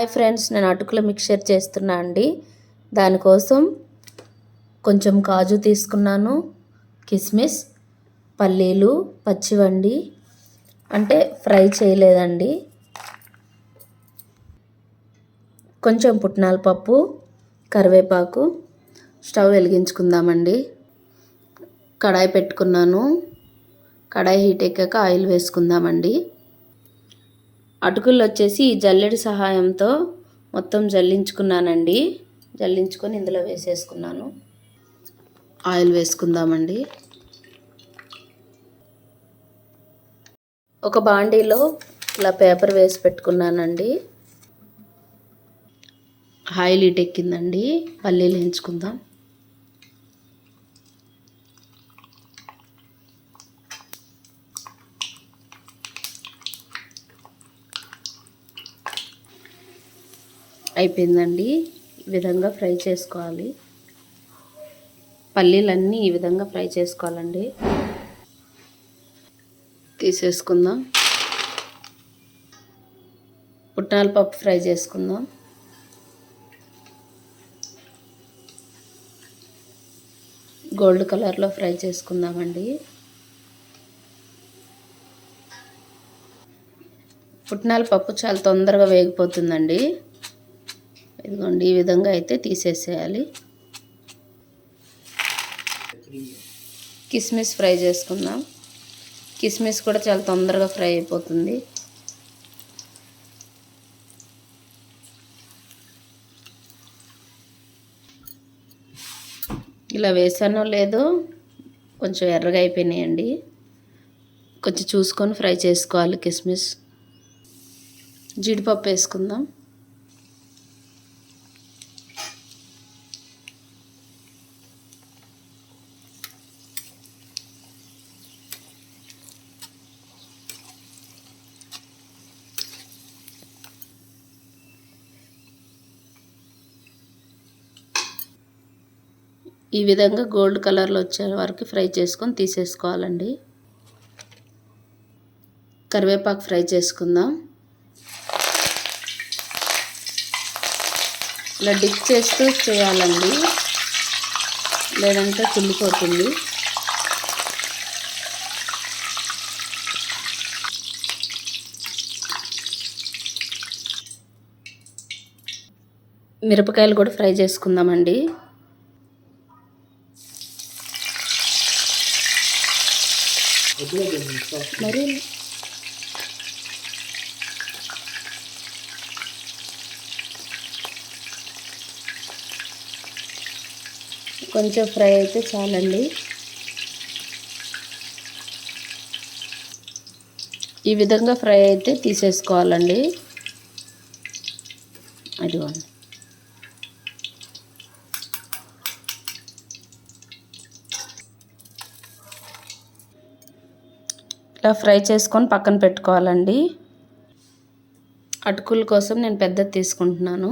Hi friends నేను అటుకుల mixture చేస్తున్నా అండి. దానికోసం కొంచెం కాజు తీసుకున్నాను కిస్మిస్ పల్లీలు పచ్చివండి. అంటే ఫ్రై చేయలేదండి. కొంచెం పుట్నాల పప్పు కరివేపాకు స్టవ్ వెలిగించుకుందామండి. కడాయి పెట్టుకున్నాను. కడాయి హీట్ ఎక్కాక ఆయిల్ వేసుకుందామండి. అటుకులు వచ్చేసి ఈ జల్లెడి సహాయంతో మొత్తం జల్లించుకున్నానండి. జల్లించుకొని ఇందులో వేసేసుకున్నాను. ఆయిల్ వేసుకుందామండి. ఒక బాండీలో ఇలా పేపర్ వేసి పెట్టుకున్నానండి. ఆయిల్ ఇటెక్కిందండి. పల్లీలు ఎంచుకుందాం అయిపోయిందండి. ఈ విధంగా ఫ్రై చేసుకోవాలి. పల్లీలన్నీ ఈ విధంగా ఫ్రై చేసుకోవాలండి. తీసేసుకుందాం. పుట్నాల పప్పు ఫ్రై చేసుకుందాం. గోల్డ్ కలర్లో ఫ్రై చేసుకుందామండి. పుట్నాల పప్పు చాలా తొందరగా వేగిపోతుందండి. ఇదిగోండి ఈ విధంగా అయితే తీసేసేయాలి. కిస్మిస్ ఫ్రై చేసుకుందాం. కిస్మిస్ కూడా చాలా తొందరగా ఫ్రై అయిపోతుంది. ఇలా వేసానో లేదో కొంచెం ఎర్రగా అయిపోయినాయండి. కొంచెం చూసుకొని ఫ్రై చేసుకోవాలి కిస్మిస్. జీడిపప్పు వేసుకుందాం. ఈ విధంగా గోల్డ్ కలర్లో వచ్చే వరకు ఫ్రై చేసుకొని తీసేసుకోవాలండి. కరివేపాకు ఫ్రై చేసుకుందాం. ఇలా డిప్ చేస్తూ చేయాలండి. లేదంటే కుళ్ళిపోతుంది. మిరపకాయలు కూడా ఫ్రై చేసుకుందామండి. మరి కొంచెం ఫ్రై అయితే చాలండి. ఈ విధంగా ఫ్రై అయితే తీసేసుకోవాలండి. అదిగోండి. ఇలా ఫ్రై చేసుకొని పక్కన పెట్టుకోవాలండి. అటుకుల కోసం నేను పెద్దది తీసుకుంటున్నాను.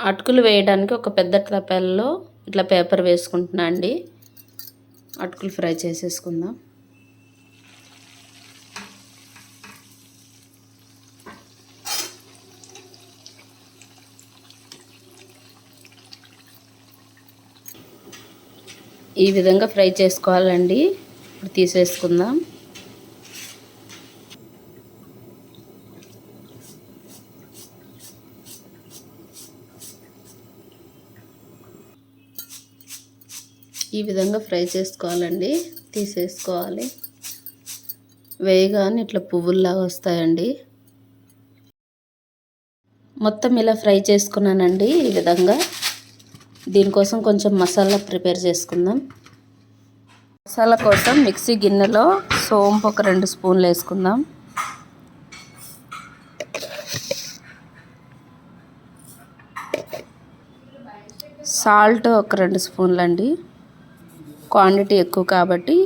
అటుకులు వేయడానికి ఒక పెద్ద తపెల్లో ఇట్లా పేపర్ వేసుకుంటున్నా అండి. అటుకులు ఫ్రై చేసేసుకుందాం. ఈ విధంగా ఫ్రై చేసుకోవాలండి. ఇప్పుడు తీసేసుకుందాం. ఈ విధంగా ఫ్రై చేసుకోవాలండి. తీసేసుకోవాలి. వేయగానే ఇట్లా పువ్వుల్లాగా వస్తాయండి. మొత్తం ఇలా ఫ్రై చేసుకున్నానండి ఈ విధంగా. దీనికోసం కొంచెం మసాలా ప్రిపేర్ చేసుకుందాం. మసాలా కోసం మిక్సీ గిన్నెలో సోంపు ఒక రెండు స్పూన్లు వేసుకుందాం. సాల్ట్ ఒక రెండు స్పూన్లు అండి క్వాంటిటీ ఎక్కువ కాబట్టి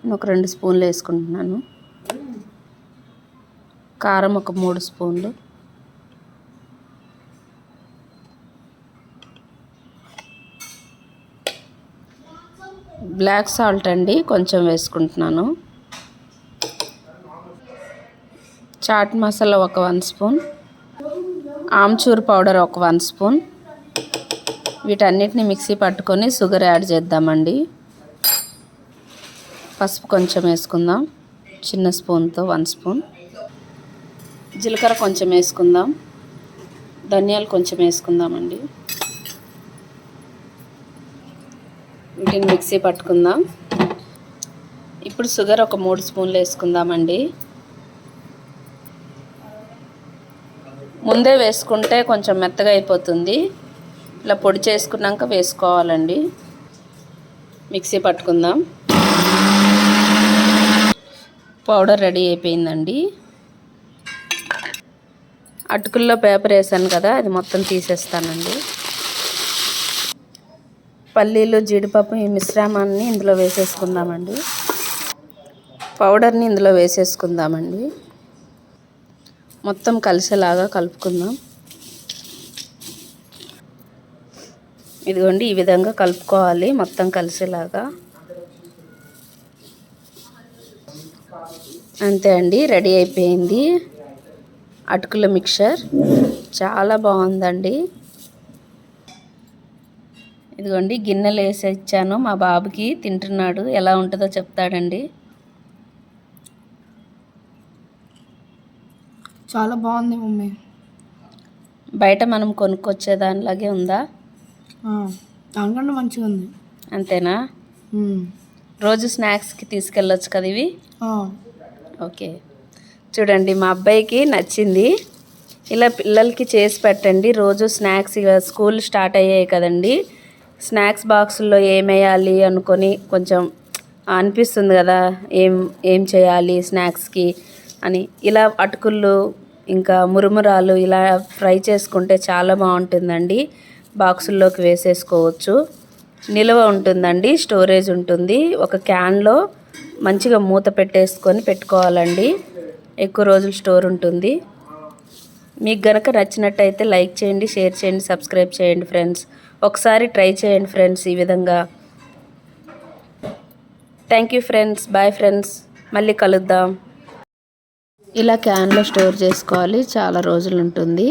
నేను ఒక రెండు స్పూన్లు వేసుకుంటున్నాను. కారం ఒక మూడు స్పూన్లు. బ్లాక్ సాల్ట్ అండి కొంచెం వేసుకుంటున్నాను. చాట్ మసాలా ఒక వన్ స్పూన్. ఆమ్చూర్ పౌడర్ ఒక వన్ స్పూన్. వీటన్నిటిని మిక్సీ పట్టుకొని షుగర్ యాడ్ చేద్దామండి. పసుపు కొంచెం వేసుకుందాం. చిన్న స్పూన్తో వన్ స్పూన్. జీలకర్ర కొంచెం వేసుకుందాం. ధనియాలు కొంచెం వేసుకుందామండి. వీటిని మిక్సీ పట్టుకుందాం. ఇప్పుడు షుగర్ ఒక మూడు స్పూన్లు వేసుకుందామండి. ముందే వేసుకుంటే కొంచెం మెత్తగా అయిపోతుంది. ఇలా పొడి చేసుకున్నాక వేసుకోవాలండి. మిక్సీ పట్టుకుందాం. పౌడర్ రెడీ అయిపోయిందండి. అటుకుల్లో పేపర్ వేసాను కదా అది మొత్తం తీసేస్తానండి. పల్లీలు జీడిపప్పు ఈ మిశ్రమాన్ని ఇందులో వేసేసుకుందామండి. పౌడర్ని ఇందులో వేసేసుకుందామండి. మొత్తం కలిసేలాగా కలుపుకుందాం. ఇదిగోండి ఈ విధంగా కలుపుకోవాలి మొత్తం కలిసేలాగా. అంతే అండి రెడీ అయిపోయింది. అటుకుల మిక్చర్ చాలా బాగుందండి. ఇదిగోండి గిన్నెలు వేసి ఇచ్చాను మా బాబుకి తింటున్నాడు. ఎలా ఉంటుందో చెప్తాడండి. చాలా బాగుంది మమ్మీ. బయట మనం కొనుక్కొచ్చే దానిలాగే ఉందా? దానికన్నా మంచిగా ఉంది. అంతేనా. రోజు స్నాక్స్కి తీసుకెళ్ళొచ్చు కదా ఇవి? ఓకే. చూడండి మా అబ్బాయికి నచ్చింది. ఇలా పిల్లలకి చేసి పెట్టండి. రోజు స్నాక్స్ ఇక స్కూల్ స్టార్ట్ అయ్యాయి కదండి. స్నాక్స్ బాక్సుల్లో ఏమేయాలి అనుకొని కొంచెం అనిపిస్తుంది కదా ఏం ఏం చేయాలి స్నాక్స్కి అని. ఇలా అటుకులు ఇంకా మురుమురాలు ఇలా ఫ్రై చేసుకుంటే చాలా బాగుంటుందండి. బాక్సుల్లోకి వేసేసుకోవచ్చు. నిల్వ ఉంటుందండి స్టోరేజ్ ఉంటుంది. ఒక క్యాన్లో మంచిగా మూత పెట్టేసుకొని పెట్టుకోవాలండి. ఎక్కువ రోజులు స్టోర్ ఉంటుంది. మీకు గనక నచ్చినట్టయితే లైక్ చేయండి షేర్ చేయండి సబ్స్క్రైబ్ చేయండి ఫ్రెండ్స్. ఒకసారి ట్రై చేయండి ఫ్రెండ్స్ ఈ విధంగా. Thank you friends bye friends మళ్ళీ కలుద్దాం. ఇలా క్యాన్లో స్టోర్ చేసుకోవాలి. చాలా రోజులు ఉంటుంది.